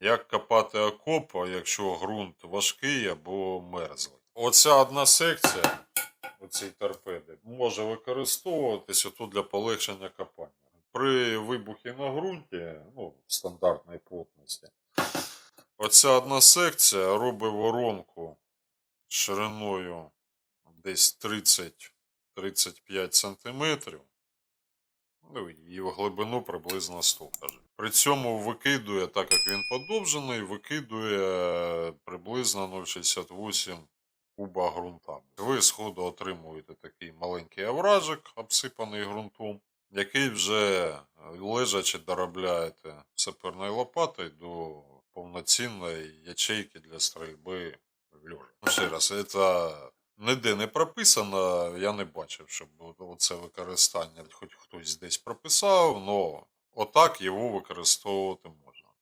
Як копати окоп, якщо ґрунт важкий або мерзлий. Оця одна секція, оцій торпеди, може використовуватися тут для полегшення копання. При вибухі на ґрунті, ну, стандартної плотності, оця одна секція робить воронку шириною десь 30-35 сантиметрів. Ну, і в глибину приблизно 100, каже. При цьому викидує, так як він подовжений, викидує приблизно 0,68 куба ґрунта. Ви сходу отримуєте такий маленький овражик, обсипаний ґрунтом, який вже лежачи доробляєте саперною лопатою до повноцінної ячейки для стрільби льожа. Ну, ще раз, це ніде не прописано, я не бачив, щоб це використання хоч хтось десь прописав, але отак його використовувати можна.